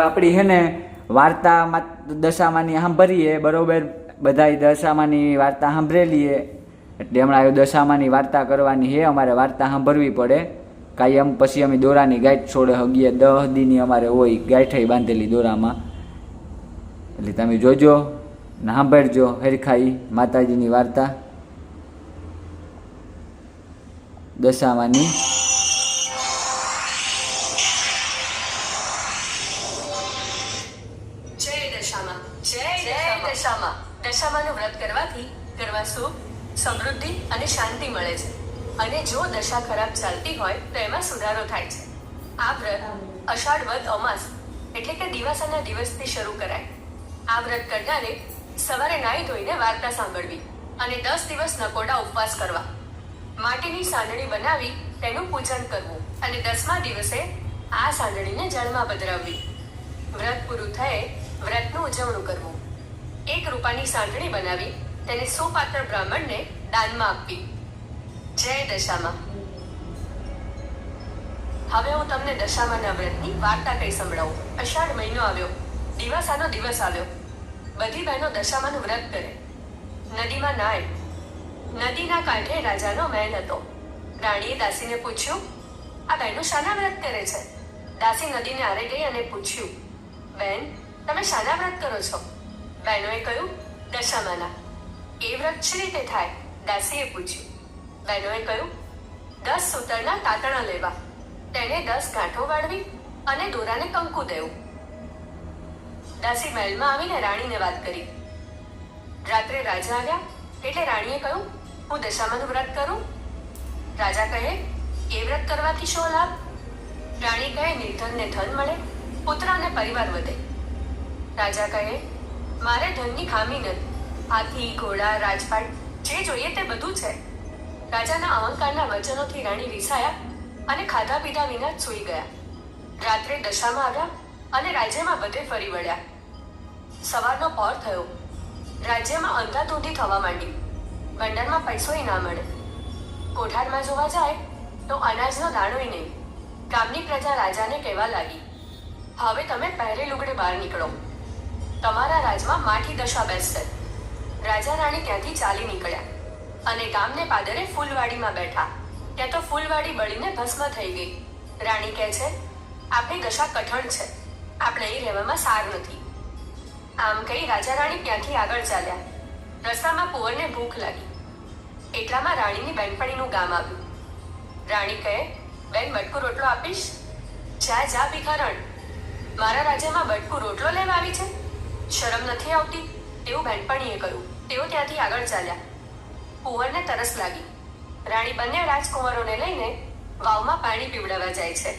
આપણી હે ને વાર્તામાં દશામાની સાંભળીએ, બરોબર? બધાય દશામાની વાર્તા સાંભળેલીએ. એટલે હમણાં દશામાંની વાર્તા કરવાની હે, અમારે વાર્તા સાંભળવી પડે. કાયમ પછી અમે દોરાની ગાંઠ છોડે હગીએ, દહ દીની અમારે હોય ગાંઠાઈ બાંધેલી દોરામાં. એટલે તમે જોજો ને સાંભળજો હેરખાઈ માતાજીની વાર્તા. દશામાની દશામાં. દશામાનું વ્રત કરવાથી ઘરમાં સુખ, સમૃદ્ધિ અને શાંતિ મળે છે. અને જો દશા ખરાબ ચાલતી હોય, તો એમાં સુધારો થાય છે. આ વ્રત અષાઢ વદ અમાસ, એટલે કે દિવાસાના દિવસથી શરૂ કરાય. આ વ્રત કરનારે સવારે નાહી ધોઈને વાર્તા સાંભળવી અને દસ દિવસ નકોડા ઉપવાસ કરવા. માટીની સાંદડી બનાવી તેનું પૂજન કરવું અને દસમા દિવસે આ સાંદડીને જળમાં પધરાવવી. વ્રત પૂરું થયે વ્રતનું ઉજવણું કરવું. એક રૂપાની સાંઠણી બનાવી તેને સુપાત્ર બ્રાહ્મણને દાનમાં આપવી. જય દશામાં. હવે હું તમને દશામાના વ્રતની વાર્તા કઈ સંભળાવું. અષાઢ મહિનો આવ્યો. દિવાસાનો દિવસ આવ્યો. બધી બહેનો દશામાનું વ્રત કરે. નદીમાં નાય. નદીના કાંઠે રાજાનો મહેલ હતો. રાણીએ દાસીને પૂછ્યું, આ બહેનો શાના વ્રત કરે છે? દાસી નદીને આરે ગઈ અને પૂછ્યું બહેન તમે શાના વ્રત કરો છો? બહેનોએ કહ્યું, દશામાના. એ વ્રત શી રીતે થાય? દાસીએ પૂછ્યું. બહેનોએ કહ્યું, દસ સૂતરના તાતણા લેવા. તેને દસ ગાંઠો વાળવી અને દોરાને કંકુ દેવું. દાસી મહેલમાં આવીને રાણીને વાત કરી. રાત્રે રાજા આવ્યા, એટલે રાણીએ કહ્યું, હું દશામાનું વ્રત કરું. રાજા કહે, એ વ્રત કરવાથી શું લાભ? રાણી કહે, નિર્ધનને ધન મળે પુત્ર અને પરિવાર વધે. રાજા કહે મારે ધનની ખામી નથી. હાથી, ઘોડા, રાજપાટ, જે જોઈએ તે બધું છે. રાજાના અહંકારના વચનોથી રાણી રિસાયા અને ખાધા પીધા વિના સૂઈ ગયા. રાત્રે દશામાં આવ્યા અને રાજ્યમાં બધે ફરી વળ્યા. સવારનો પહોર થયો. રાજ્યમાં અંધાધૂંધી થવા માંડી. ભંડારમાં પૈસોય ના મળે. કોઠારમાં જોવા જાય તો અનાજનો દાણોય નહીં. ગામની પ્રજા રાજાને કહેવા લાગી, હવે તમે પહેરે લુગડે બહાર નીકળો. તમારા રાજમાં માઠી દશા બેસશે. રાજા રાણી ત્યાંથી ચાલી નીકળ્યા અને ગામને પાદરે ફૂલવાડીમાં બેઠા. ત્યાં તો ફૂલવાડી બળીને ભસ્મ થઈ ગઈ. રાણી કહે છે, આપણી દશા કઠણ છે. આપણે એ રહેવામાં સાર નથી. આમ કહી રાજા રાણી ત્યાંથી આગળ ચાલ્યા. રસ્તામાં કુંવરને ભૂખ લાગી. એટલામાં રાણીની બેનપણીનું ગામ આવ્યું. રાણી કહે, બેન, બટકુ રોટલો આપીશ? જા જા, ભિખારણ. મારા રાજ્યમાં બટકુ રોટલો લેવા આવી છે? શરમ નથી આવતી? તેવું બેનપણીએ કહ્યું. તેઓ ત્યાંથી આગળ ચાલ્યા. કુંવરને તરસ લાગી. રાણી બંને રાજકુમારોને લઈને વાવમાં પાણી પીવડાવવા જાય છે.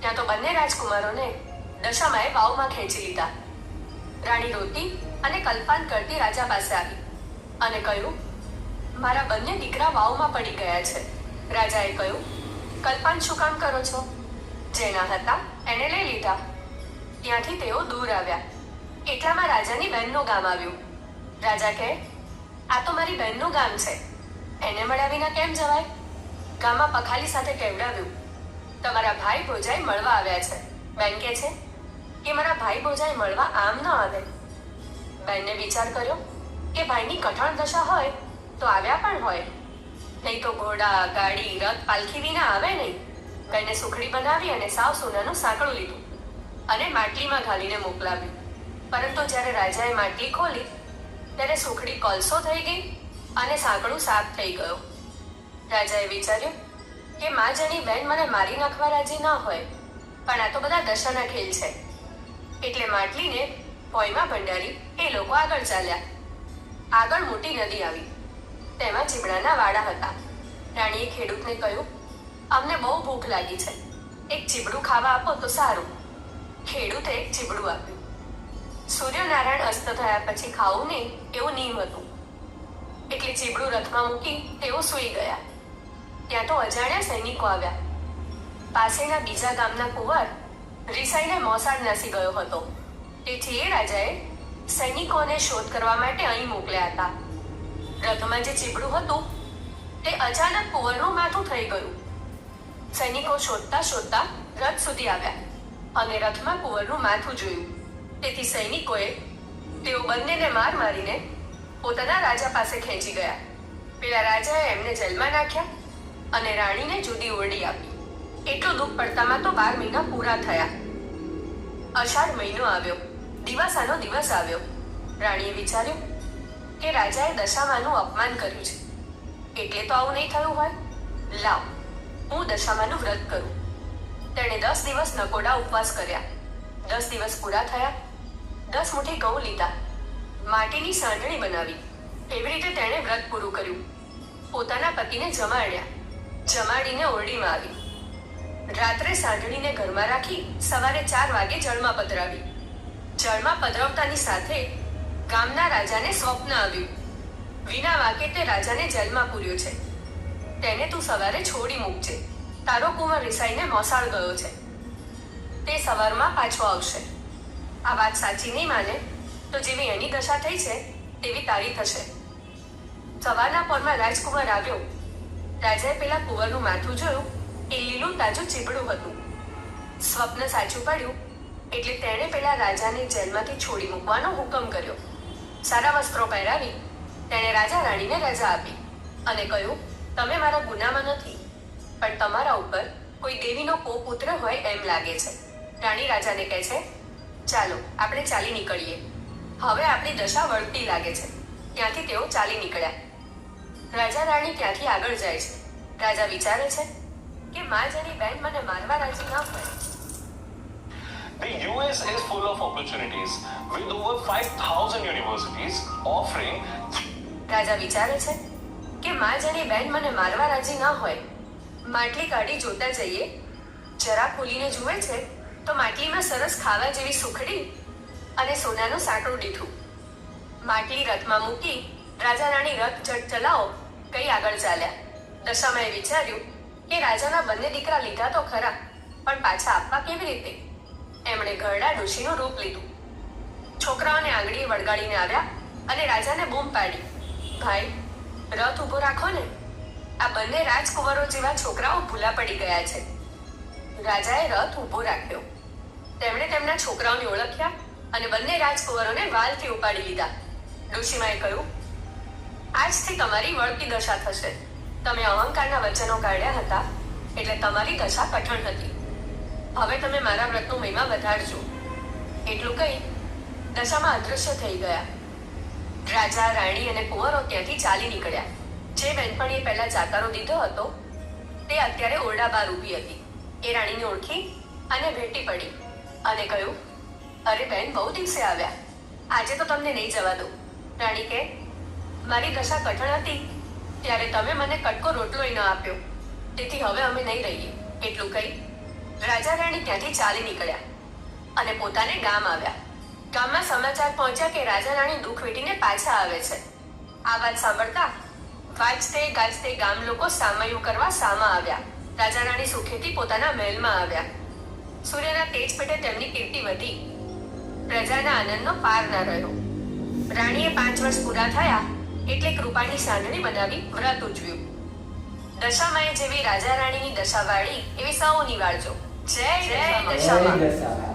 ત્યાં તો બંને રાજકુમારોને દશામાએ વાવમાં ખેંચી લીધા. રાણી રોતી અને કલ્પાન કરતી રાજા પાસે આવી અને કહ્યું, મારા બંને દીકરા વાવમાં પડી ગયા છે. રાજાએ કહ્યું, કલ્પાન, શું કામ કરો છો? જેના હતા, એને લઈ લીધા. ત્યાંથી તેઓ દૂર આવ્યા. એટલામાં રાજાની બહેનનું ગામ આવ્યું? રાજા કહે, આ તો મારી બહેનનું ગામ છે. એને મળ્યા વિના કેમ જવાય? ગામમાં પખાલી સાથે કહેવડાવ્યું તમારા ભાઈ ભોજાઈ મળવા આવ્યા છે. બેન કે છે, કે મારા ભાઈ ભોજાઈ મળવા આમ ન આવે. બેનને વિચાર કર્યો કે ભાઈની કઠણ દશા હોય તો આવ્યા પણ હોય. નહીં તો ઘોડા, ગાડી, રથ પાલખી વિના આવે નહીં. બેને સુખડી બનાવી અને સાવ સોનાનું સાંકળું લીધું અને માટલીમાં ઘાલીને મોકલાવ્યું. પરંતુ જ્યારે રાજાએ માટલી ખોલી, ત્યારે સુખડી કોલસો થઈ ગઈ અને સાંકળું સાફ થઈ ગયો. રાજાએ વિચાર્યું કે મા જણી બેન મને મારી નાખવા રાજી ન હોય, પણ આ તો બધા દશાના ખેલ છે. એટલે માટલીને ભોયમાં ભંડારી એ લોકો આગળ ચાલ્યા. આગળ મોટી નદી આવી. તેમાં ચીબડાના વાડા હતા. રાણીએ ખેડૂતને કહ્યું, અમને બહુ ભૂખ લાગી છે. એક ચીબડું ખાવા આપો તો સારું. ખેડૂતે એક ચીબડું આપ્યું. સૂર્યનારાયણ અસ્ત થયા પછી ખાવું નહીં એવું નિયમ હતું. એટલે ચીબડું રથમાં મૂકી તેઓ સૂઈ ગયા. ત્યાં તો અજાણ્યા સૈનિકો આવ્યા. પાસેના બીજા ગામના કુંવર રિસાઈને મોસાળ નાસી ગયો હતો. તેથી એ રાજાએ સૈનિકોને શોધ કરવા માટે અહીં મોકલ્યા હતા. રથમાં જે ચીબડું હતું, તે અચાનક કુંવરનું માથું થઈ ગયું. સૈનિકો શોધતા શોધતા રથ સુધી આવ્યા અને રથમાં કુંવરનું માથું જોયું. તેથી સૈનિકોએ તેઓ બંનેને માર મારીને પોતાના રાજા પાસે ખેંચી ગયા. પેલા રાજાએ એમને જેલમાં નાખ્યા અને રાણીને જુદી ઓરડી આપી. એટલું દુઃખ પડતામાં તો બાર મહિના પૂરા થયા. અષાઢ મહિનો આવ્યો. દિવાસાનો દિવસ આવ્યો. રાણીએ વિચાર્યું કે રાજાએ દશામાનું અપમાન કર્યું છે. એટલે તો આવું નહીં થયું હોય. લાવ, હું દશામાનું વ્રત કરું. તેણે દસ દિવસ નકોડા ઉપવાસ કર્યા. દસ દિવસ પૂરા થયા. દસ મુઠ્ઠી ઘઉં લીધા. માટીની સાંઠણી બનાવી. એવી રીતે તેણે વ્રત પૂરું કર્યું. પોતાના પતિને જમાડ્યા. જમાડીને ઓરડીમાં આવી. રાત્રે સાંઢળીને ઘરમાં રાખી સવારે ચાર વાગે જળમાં પધરાવી. જળમાં પધરાવતાની સાથે ગામના રાજાને સ્વપ્ન આવ્યું. વિના વાકે તે રાજાને જેલમાં પૂર્યો છે. તેને તું સવારે છોડી મૂકજે. તારો કુંવર રિસાઈને મોસાળ ગયો છે. તે સવારમાં પાછો આવશે. આ વાત સાચી નહીં માને? તો જેવી એની દશા થઈ છે તેવી તારી થશે. સવારના પોરમાં રાજકુમાર આવ્યો. રાજાએ પેલા કુંવરનું માથું જોયું, એ લીલું તાજું ચીબડું હતું. સ્વપ્ન સાચું પડ્યું, એટલે તેણે પેલા રાજાને જેલમાંથી છોડી મૂકવાનો હુકમ કર્યો. સારા વસ્ત્રો પહેરાવી, તેણે રાજા રાણીને રજા આપી અને કહ્યું, તમે મારા ગુનામાં નથી, પણ તમારા ઉપર કોઈ દેવીનો કોપુત્ર હોય એમ લાગે છે. રાણી રાજાને કહે છે ચાલો આપણે ચાલી નીકળીએ. હવે આપણી દશા વળતી લાગે છે. ત્યાંથી તેઓ ચાલી નીકળ્યા. રાજા રાણી ત્યાંથી આગળ જાય છે. રાજા વિચારે છે કે મા જેની બેન મને મારવા રાજી ના હોય. The US is full of opportunities. With over 5,000 universities offering રાજા વિચારે છે કે મા જેની બેન મને મારવા રાજી ના હોય. માટલી કાઢી જોતા જઈએ. જરા ખોલીને જુએ છે તો માટલીમાં સરસ ખાવા જેવી સુખડી અને સોનાનું સાંકડું દીઠું માટલી રથમાં મૂકી રાજા રાણી રથ જટ ચલાવો કઈ આગળ ચાલ્યા. દશામાએ વિચાર્યું કે રાજાના બંને દીકરા લીધા તો ખરા, પણ પાછા આપવા કેવી રીતે? એમણે ઘરડા ડોશીનું રૂપ લીધું. છોકરાઓને આંગળીએ વળગાડીને આવ્યા અને રાજાને બૂમ પાડી. ભાઈ, રથ ઊભો રાખો ને. આ બંને રાજકુંવરો જેવા છોકરાઓ ભૂલા પડી ગયા છે. રાજાએ રથ ઊભો રાખ્યો. તેમણે તેમના છોકરાઓને ઓળખ્યા અને બંને રાજકુંવરોને વાલથી ઉપાડી લીધા. ડોશીમાએ કહ્યું, આજથી તમારી વળતી દશા થશે. તમે અહંકારના વચનો કાઢ્યા હતા, એટલે તમારી દશા કઠણ હતી. હવે તમે મારા વ્રતનો મહિમા વધારજો. એટલું કહી દશામાં અદૃશ્ય થઈ ગયા. રાજા, રાણી અને કુંવરો ત્યાંથી ચાલી નીકળ્યા. જે બેનપણીએ પહેલા જાકારો દીધો હતો, તે અત્યારે ઓરડા બહાર ઊભી હતી. એ રાણીને ઓળખી અને ભેટી પડી. અને કહ્યું, અરે બેન, બહુ દિવસે આવ્યા. આજે તો તમને નહીં જવા દઉં. રાણી કે, મારી દશા કઠણ હતી, ત્યારે તમે મને કટકો રોટલોય ન આપ્યો. તેથી હવે અમે નહીં રહીએ. એટલું કહી, રાજા રાણી ત્યાંથી ચાલી નીકળ્યા અને પોતાને ગામ આવ્યા. ગામમાં સમાચાર પહોંચ્યા કે રાજા રાણી દુઃખ વેઠીને પાછા આવે છે. આ વાત સાંભળતા વાજતે ગાજતે ગામ લોકો સામયું કરવા સામા આવ્યા. રાજા રાણી સુખેથી પોતાના મહેલમાં આવ્યા. સૂર્યના તેજ પેટે તેમની કીર્તિ વધી. પ્રજાના આનંદનો પાર ન રહ્યો. રાણીએ પાંચ વર્ષ પૂરા થયા એટલે કૃપાની સાંધણી બનાવી વ્રત ઉજવ્યું. દશામાએ જેવી રાજા રાણીની દશા વાળી એવી સૌની વાળજો જય જય દશામા.